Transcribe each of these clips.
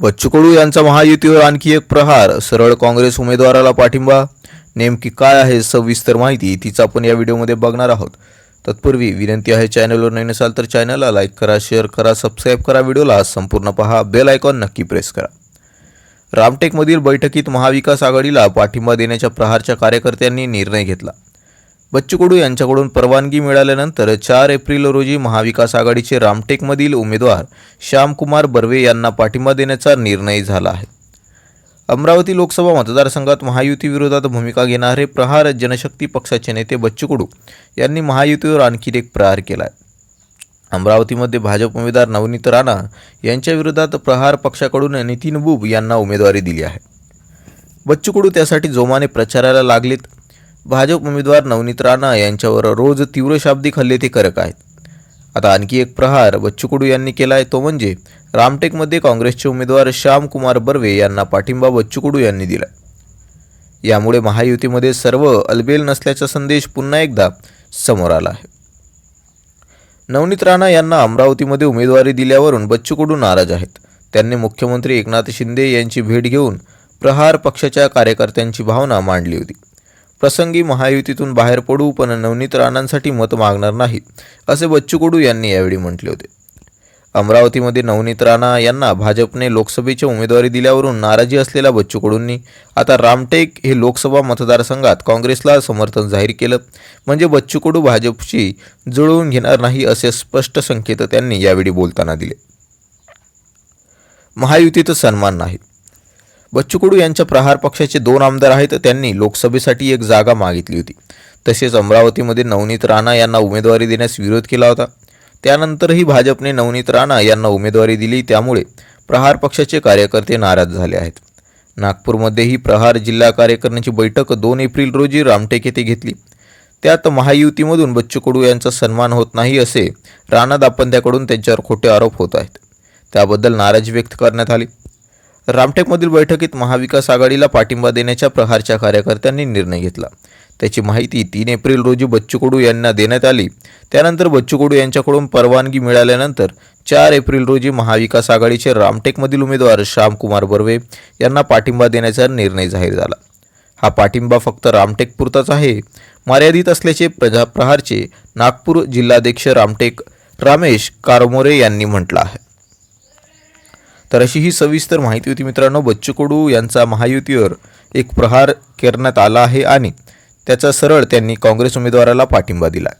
बच्चू कडू यांचा महायुतीवर आणखी एक प्रहार सरळ काँग्रेस उमेदवाराला पाठिंबा. नेमकी काय आहे सविस्तर माहिती तीच आपण या व्हिडिओमध्ये बघणार आहोत. तत्पूर्वी विनंती आहे चॅनलवर नवीन असाल तर चॅनलला लाईक करा शेअर करा सबस्क्राईब करा व्हिडिओला संपूर्ण पहा बेल आयकॉन नक्की प्रेस करा. रामटेकमधील बैठकीत महाविकास आघाडीला पाठिंबा देण्याच्या प्रहारच्या कार्यकर्त्यांनी निर्णय घेतला. बच्चू कडू यांच्याकडून परवानगी मिळाल्यानंतर चार एप्रिल रोजी महाविकास आघाडीचे रामटेकमधील उमेदवार श्यामकुमार बर्वे यांना पाठिंबा देण्याचा निर्णय झाला आहे. अमरावती लोकसभा मतदारसंघात महायुतीविरोधात भूमिका घेणारे प्रहार जनशक्ती पक्षाचे नेते बच्चू कडू यांनी महायुतीवर आणखी एक प्रहार केला आहे अमरावतीमध्ये भाजप उमेदवार नवनीत राणा यांच्याविरोधात प्रहार पक्षाकडून नितीन बुब यांना उमेदवारी दिली आहे. बच्चू कडू त्यासाठी जोमाने प्रचाराला लागलेत. भाजप उमेदवार नवनीत राणा यांच्यावर रोज तीव्र शाब्दिक हल्ले ते करत आहेत. आता आणखी एक प्रहार बच्चू कडू यांनी केला आहे तो म्हणजे रामटेकमध्ये काँग्रेसचे उमेदवार श्यामकुमार बर्वे यांना पाठिंबा बच्चू कडू यांनी दिला यामुळे महायुतीमध्ये सर्व अलबेल नसल्याचा संदेश पुन्हा एकदा समोर आला आहे. नवनीत राणा यांना अमरावतीमध्ये उमेदवारी दिल्यावरून बच्चू कडू नाराज आहेत. त्यांनी मुख्यमंत्री एकनाथ शिंदे यांची भेट घेऊन प्रहार पक्षाच्या कार्यकर्त्यांची भावना मांडली होती. प्रसंगी महायुतीतून बाहेर पडू पण नवनीत राणांसाठी मत मागणार नाहीत असे बच्चू कडू यांनी यावेळी म्हटले होते. अमरावतीमध्ये नवनीत राणा यांना भाजपने लोकसभेची उमेदवारी दिल्यावरून नाराजी असलेल्या बच्चू कडूंनी आता रामटेक हे लोकसभा मतदारसंघात काँग्रेसला समर्थन जाहीर केलं. म्हणजे बच्चू कडू भाजपशी जुळवून घेणार नाही असे स्पष्ट संकेत त्यांनी यावेळी बोलताना दिले. महायुतीत सन्मान नाही बच्चू कडू यांच्या प्रहार पक्षाचे दोन आमदार आहेत त्यांनी लोकसभेसाठी एक जागा मागितली होती. तसेच अमरावतीमध्ये नवनीत राणा यांना उमेदवारी देण्यास विरोध केला होता. त्यानंतरही भाजपने नवनीत राणा यांना उमेदवारी दिली त्यामुळे प्रहार पक्षाचे कार्यकर्ते नाराज झाले आहेत. नागपूरमध्येही प्रहार जिल्हा कार्यकारिणीची बैठक दोन एप्रिल रोजी रामटेक येथे घेतली. त्यात महायुतीमधून बच्चू कडू यांचा सन्मान होत नाही असे राणा दाम्पत्याकडून त्यांच्यावर खोटे आरोप होत आहेत. त्याबद्दल नाराजी व्यक्त करण्यात आली. रामटेकमधील बैठकीत महाविकास आघाडीला पाठिंबा देण्याच्या प्रहारच्या कार्यकर्त्यांनी निर्णय घेतला. त्याची माहिती तीन एप्रिल रोजी बच्चू कडू यांना देण्यात आली. त्यानंतर बच्चू कडू यांच्याकडून परवानगी मिळाल्यानंतर चार एप्रिल रोजी महाविकास आघाडीचे रामटेकमधील उमेदवार श्यामकुमार बर्वे यांना पाठिंबा देण्याचा निर्णय जाहीर झाला. हा पाठिंबा फक्त रामटेकपुरताच आहे. मर्यादित असल्याचे प्रजा प्रहारचे नागपूर जिल्हाध्यक्ष रामटेक रामेश कारमोरे यांनी म्हटलं आहे. तर अशी ही सविस्तर माहिती होती मित्रांनो. बच्चू कडू यांचा महायुतीवर एक प्रहार करण्यात आला आहे आणि त्याचा सरळ त्यांनी काँग्रेस उमेदवाराला पाठिंबा दिला.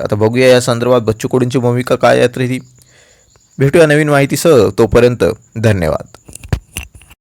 आता बघूया या संदर्भात बच्चू कडूंची भूमिका काय यात्री भेटूया नवीन माहितीसह. तोपर्यंत धन्यवाद.